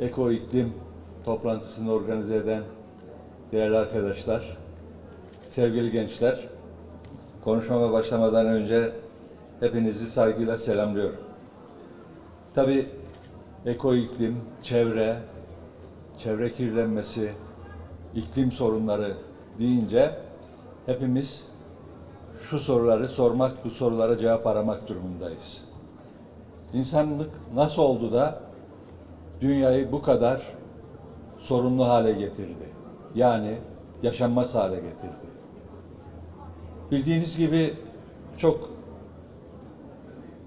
Eko İklim toplantısını organize eden değerli arkadaşlar, sevgili gençler, konuşmama başlamadan önce hepinizi saygıyla selamlıyorum. Tabii eko iklim, çevre, çevre kirlenmesi, iklim sorunları deyince hepimiz şu soruları sormak, bu sorulara cevap aramak durumundayız. İnsanlık nasıl oldu da dünyayı bu kadar sorunlu hale getirdi? Yani yaşanmaz hale getirdi. Bildiğiniz gibi çok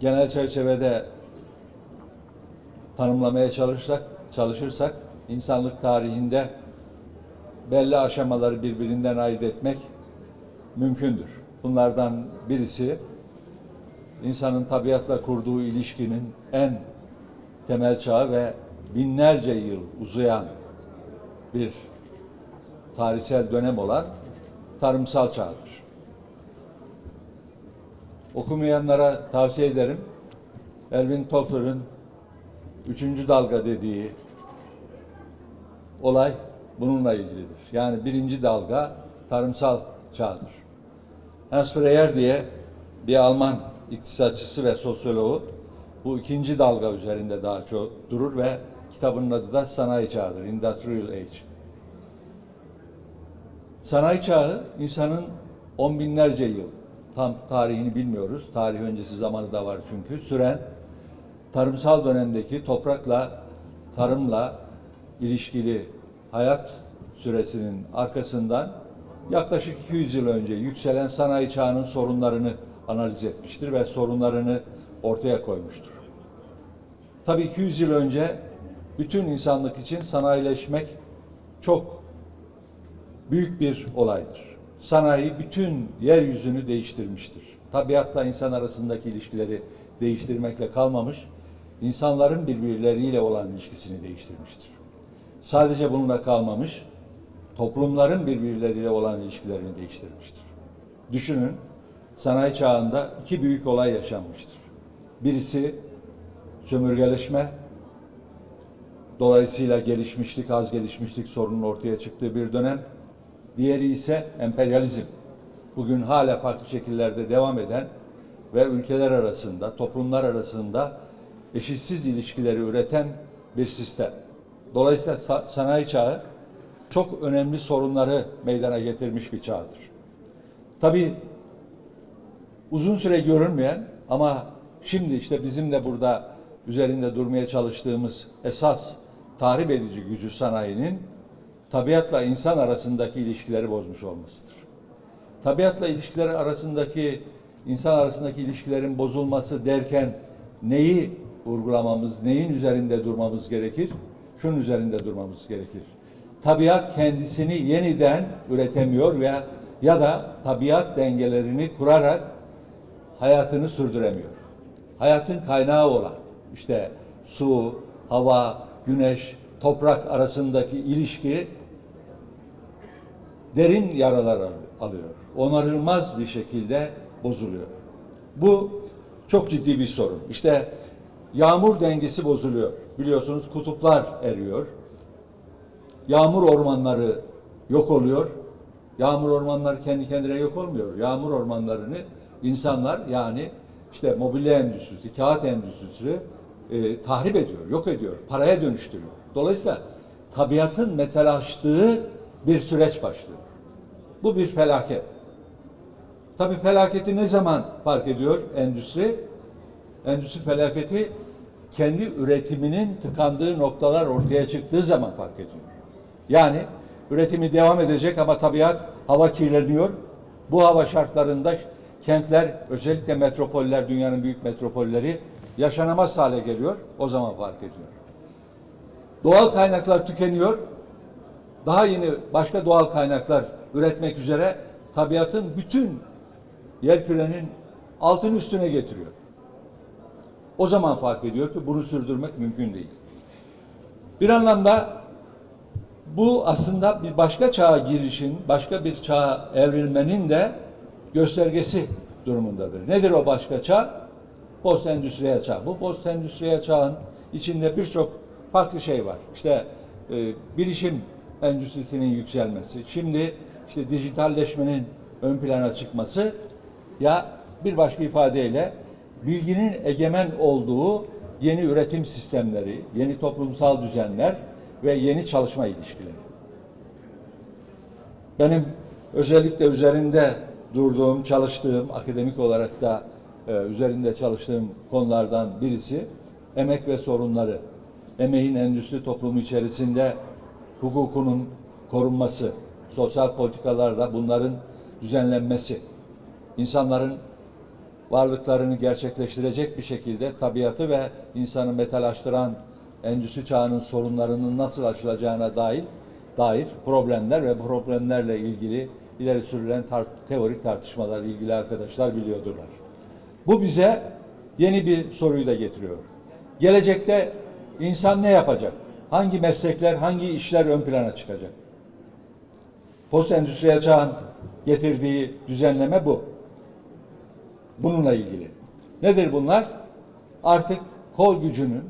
genel çerçevede tanımlamaya çalışırsak, çalışırsak insanlık tarihinde belli aşamaları birbirinden ayırt etmek mümkündür. Bunlardan birisi insanın tabiatla kurduğu ilişkinin en temel çağı ve binlerce yıl uzayan bir tarihsel dönem olan tarımsal çağdır. Okumayanlara tavsiye ederim. Elvin Toffler'ın üçüncü dalga dediği olay bununla ilgilidir. Yani birinci dalga tarımsal çağdır. Hans Freyer diye bir Alman iktisatçısı ve sosyoloğu bu ikinci dalga üzerinde daha çok durur ve kitabının adı da Sanayi Çağı'dır, Industrial Age. Sanayi çağı insanın on binlerce yıl, tam tarihini bilmiyoruz, tarih öncesi zamanı da var çünkü, süren tarımsal dönemdeki toprakla, tarımla ilişkili hayat süresinin arkasından yaklaşık 200 yıl önce yükselen sanayi çağının sorunlarını analiz etmiştir ve sorunlarını ortaya koymuştur. Tabii 200 yıl önce bütün insanlık için sanayileşmek çok büyük bir olaydır. Sanayi bütün yeryüzünü değiştirmiştir. Tabiatla insan arasındaki ilişkileri değiştirmekle kalmamış, insanların birbirleriyle olan ilişkisini değiştirmiştir. Sadece bununla kalmamış, toplumların birbirleriyle olan ilişkilerini değiştirmiştir. Düşünün, sanayi çağında iki büyük olay yaşanmıştır. Birisi sömürgeleşme, dolayısıyla gelişmişlik, az gelişmişlik sorunun ortaya çıktığı bir dönem. Diğeri ise emperyalizm. Bugün hala farklı şekillerde devam eden ve ülkeler arasında, toplumlar arasında eşitsiz ilişkileri üreten bir sistem. Dolayısıyla sa- sanayi çağı çok önemli sorunları meydana getirmiş bir çağdır. Tabii uzun süre görünmeyen ama şimdi işte bizim de burada üzerinde durmaya çalıştığımız esas tahrip edici gücü sanayinin tabiatla insan arasındaki ilişkileri bozmuş olmasıdır. Tabiatla ilişkileri arasındaki insan arasındaki ilişkilerin bozulması derken neyi vurgulamamız, neyin üzerinde durmamız gerekir? Şunun üzerinde durmamız gerekir. Tabiat kendisini yeniden üretemiyor veya ya da tabiat dengelerini kurarak hayatını sürdüremiyor. Hayatın kaynağı olan işte su, hava, güneş, toprak arasındaki ilişki derin yaralar al- alıyor. Onarılmaz bir şekilde bozuluyor. Bu çok ciddi bir sorun. İşte yağmur dengesi bozuluyor. Biliyorsunuz kutuplar eriyor. Yağmur ormanları yok oluyor. Yağmur ormanları kendi kendine yok olmuyor. Yağmur ormanlarını insanlar yani işte mobilya endüstrisi, kağıt endüstrisi e, tahrip ediyor, yok ediyor, paraya dönüştürüyor. Dolayısıyla tabiatın metalaştığı bir süreç başlıyor. Bu bir felaket. Tabii felaketi ne zaman fark ediyor endüstri? Endüstri felaketi kendi üretiminin tıkandığı noktalar ortaya çıktığı zaman fark ediyor. Yani üretimi devam edecek ama tabiat hava kirleniyor. Bu hava şartlarında kentler özellikle metropoller dünyanın büyük metropolleri yaşanamaz hale geliyor. O zaman fark ediyor. Doğal kaynaklar tükeniyor. Daha yeni başka doğal kaynaklar üretmek üzere tabiatın bütün yerkürenin altın üstüne getiriyor. O zaman fark ediyor ki bunu sürdürmek mümkün değil. Bir anlamda bu aslında bir başka çağa girişin, başka bir çağa evrilmenin de göstergesi durumundadır. Nedir o başka çağ? Post endüstriyel çağ. Bu post endüstriyel çağın içinde birçok farklı şey var. İşte e, bilişim endüstrisinin yükselmesi, şimdi işte dijitalleşmenin ön plana çıkması ya bir başka ifadeyle bilginin egemen olduğu yeni üretim sistemleri, yeni toplumsal düzenler ve yeni çalışma ilişkileri. Benim özellikle üzerinde durduğum, çalıştığım, akademik olarak da e, üzerinde çalıştığım konulardan birisi emek ve sorunları. Emeğin endüstri toplumu içerisinde hukukunun korunması, sosyal politikalarla bunların düzenlenmesi, insanların varlıklarını gerçekleştirecek bir şekilde tabiatı ve insanı metalaştıran endüstri çağının sorunlarının nasıl aşılacağına dair dair problemler ve problemlerle ilgili ileri sürülen tar- teorik tartışmalar ilgili arkadaşlar biliyordurlar. Bu bize yeni bir soruyu da getiriyor. Gelecekte insan ne yapacak? Hangi meslekler, hangi işler ön plana çıkacak? Post endüstriyel çağın getirdiği düzenleme bu. Bununla ilgili. Nedir bunlar? Artık kol gücünün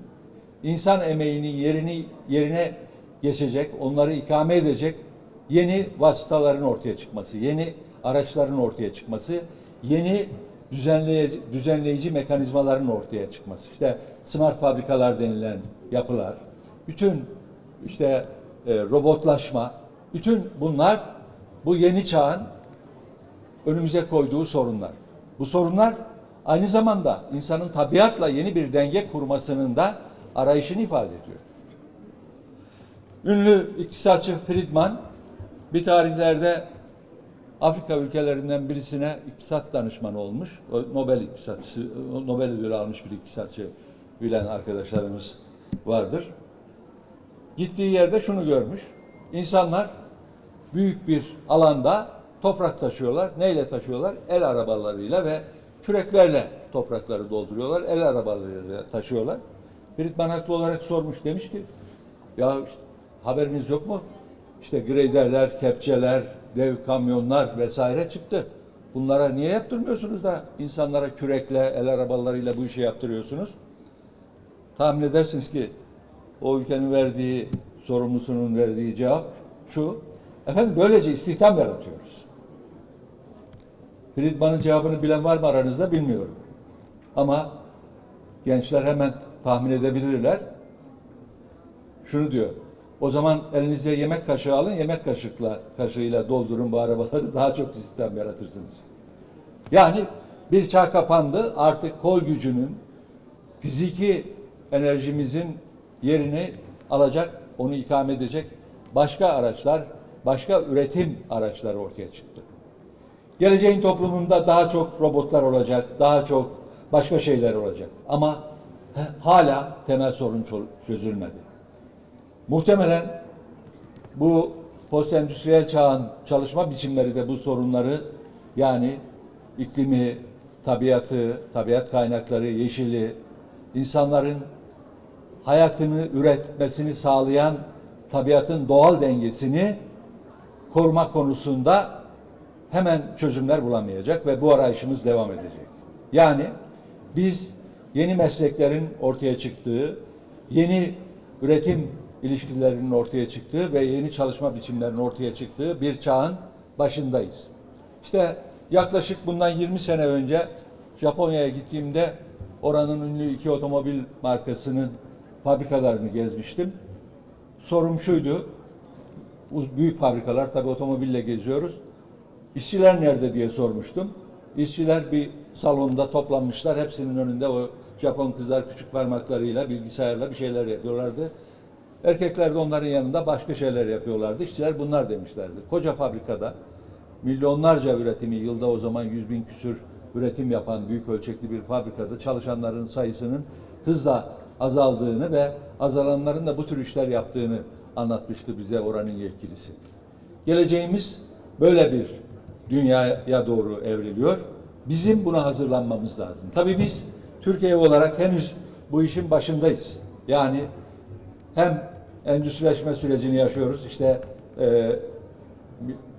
insan emeğinin yerini yerine geçecek, onları ikame edecek yeni vasıtaların ortaya çıkması, yeni araçların ortaya çıkması, yeni düzenleyici, düzenleyici mekanizmaların ortaya çıkması. İşte smart fabrikalar denilen yapılar, bütün işte e, robotlaşma, bütün bunlar bu yeni çağın önümüze koyduğu sorunlar. Bu sorunlar aynı zamanda insanın tabiatla yeni bir denge kurmasının da arayışını ifade ediyor. Ünlü iktisatçı Friedman bir tarihlerde Afrika ülkelerinden birisine iktisat danışmanı olmuş. Nobel iktisatçısı, Nobel ödülü almış bir iktisatçı bilen arkadaşlarımız vardır. Gittiği yerde şunu görmüş. İnsanlar büyük bir alanda toprak taşıyorlar. Neyle taşıyorlar? El arabalarıyla ve küreklerle toprakları dolduruyorlar. El arabalarıyla taşıyorlar. Friedman haklı olarak sormuş. Demiş ki ya işte, haberiniz yok mu? İşte graderler, kepçeler, dev kamyonlar vesaire çıktı. Bunlara niye yaptırmıyorsunuz da insanlara kürekle, el arabalarıyla bu işi yaptırıyorsunuz? Tahmin edersiniz ki o ülkenin verdiği, sorumlusunun verdiği cevap şu. Efendim böylece istihdam yaratıyoruz. Friedman'ın cevabını bilen var mı aranızda bilmiyorum. Ama gençler hemen tahmin edebilirler. Şunu diyor. O zaman elinize yemek kaşığı alın, yemek kaşıkla kaşığıyla doldurun bu arabaları daha çok istihdam yaratırsınız. Yani bir çağ kapandı. Artık kol gücünün fiziki enerjimizin yerini alacak, onu ikame edecek başka araçlar, başka üretim araçları ortaya çıktı. Geleceğin toplumunda daha çok robotlar olacak, daha çok başka şeyler olacak. Ama hala temel sorun çözülmedi. Muhtemelen bu post endüstriyel çağın çalışma biçimleri de bu sorunları yani iklimi, tabiatı, tabiat kaynakları, yeşili, insanların hayatını üretmesini sağlayan tabiatın doğal dengesini koruma konusunda hemen çözümler bulamayacak ve bu arayışımız devam edecek. Yani biz yeni mesleklerin ortaya çıktığı, yeni üretim ilişkilerinin ortaya çıktığı ve yeni çalışma biçimlerinin ortaya çıktığı bir çağın başındayız. İşte yaklaşık bundan 20 sene önce Japonya'ya gittiğimde oranın ünlü iki otomobil markasının fabrikalarını gezmiştim. Sorum şuydu, büyük fabrikalar tabii otomobille geziyoruz. İşçiler nerede diye sormuştum. İşçiler bir salonda toplanmışlar. Hepsinin önünde o Japon kızlar küçük parmaklarıyla bilgisayarla bir şeyler yapıyorlardı. Erkekler de onların yanında başka şeyler yapıyorlardı. İşçiler bunlar demişlerdi. Koca fabrikada milyonlarca üretimi yılda o zaman yüz bin küsür üretim yapan büyük ölçekli bir fabrikada çalışanların sayısının hızla azaldığını ve azalanların da bu tür işler yaptığını anlatmıştı bize oranın yetkilisi. Geleceğimiz böyle bir dünyaya doğru evriliyor. Bizim buna hazırlanmamız lazım. Tabii biz Türkiye olarak henüz bu işin başındayız. Yani hem endüstrileşme sürecini yaşıyoruz. İşte e,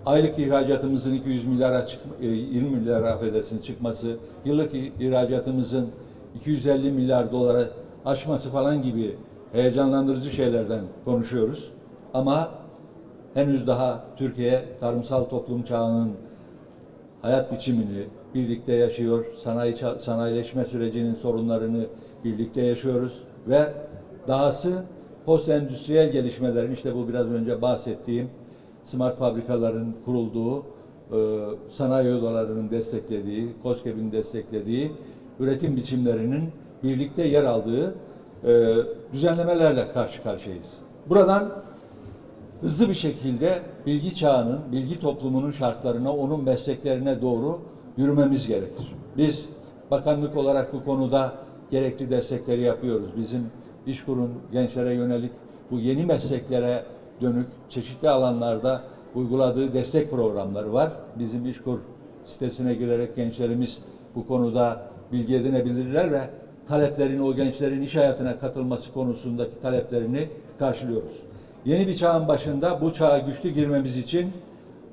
aylık ihracatımızın 200 milyara çıkma, e, 20 milyar affedersiniz çıkması, yıllık ihracatımızın 250 milyar dolara aşması falan gibi heyecanlandırıcı şeylerden konuşuyoruz. Ama henüz daha Türkiye tarımsal toplum çağının hayat biçimini birlikte yaşıyor. Sanayi sanayileşme sürecinin sorunlarını birlikte yaşıyoruz ve dahası post endüstriyel gelişmelerin işte bu biraz önce bahsettiğim smart fabrikaların kurulduğu, e, sanayi odalarının desteklediği, KOSGEB'in desteklediği üretim biçimlerinin birlikte yer aldığı e, düzenlemelerle karşı karşıyayız. Buradan hızlı bir şekilde bilgi çağının, bilgi toplumunun şartlarına, onun mesleklerine doğru yürümemiz gerekir. Biz bakanlık olarak bu konuda gerekli destekleri yapıyoruz. Bizim İşkur'un gençlere yönelik bu yeni mesleklere dönük çeşitli alanlarda uyguladığı destek programları var. Bizim İşkur sitesine girerek gençlerimiz bu konuda bilgi edinebilirler ve taleplerini, o gençlerin iş hayatına katılması konusundaki taleplerini karşılıyoruz. Yeni bir çağın başında bu çağa güçlü girmemiz için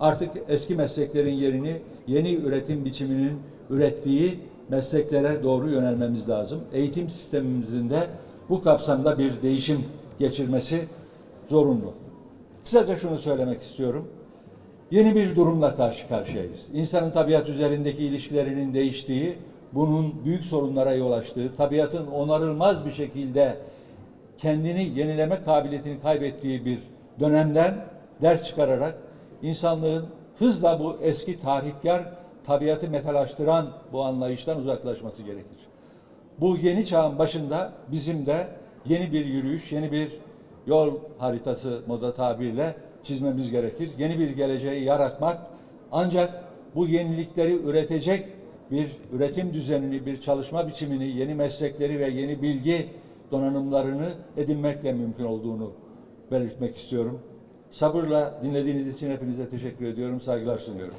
artık eski mesleklerin yerini yeni üretim biçiminin ürettiği mesleklere doğru yönelmemiz lazım. Eğitim sistemimizin de bu kapsamda bir değişim geçirmesi zorunlu. Kısaca şunu söylemek istiyorum. Yeni bir durumla karşı karşıyayız. İnsanın tabiat üzerindeki ilişkilerinin değiştiği, bunun büyük sorunlara yol açtığı, tabiatın onarılmaz bir şekilde kendini yenileme kabiliyetini kaybettiği bir dönemden ders çıkararak insanlığın hızla bu eski tahrikkar tabiatı metalaştıran bu anlayıştan uzaklaşması gerekir. Bu yeni çağın başında bizim de yeni bir yürüyüş, yeni bir yol haritası moda tabirle çizmemiz gerekir. Yeni bir geleceği yaratmak ancak bu yenilikleri üretecek bir üretim düzenini, bir çalışma biçimini, yeni meslekleri ve yeni bilgi donanımlarını edinmekle mümkün olduğunu belirtmek istiyorum. Sabırla dinlediğiniz için hepinize teşekkür ediyorum, saygılar sunuyorum.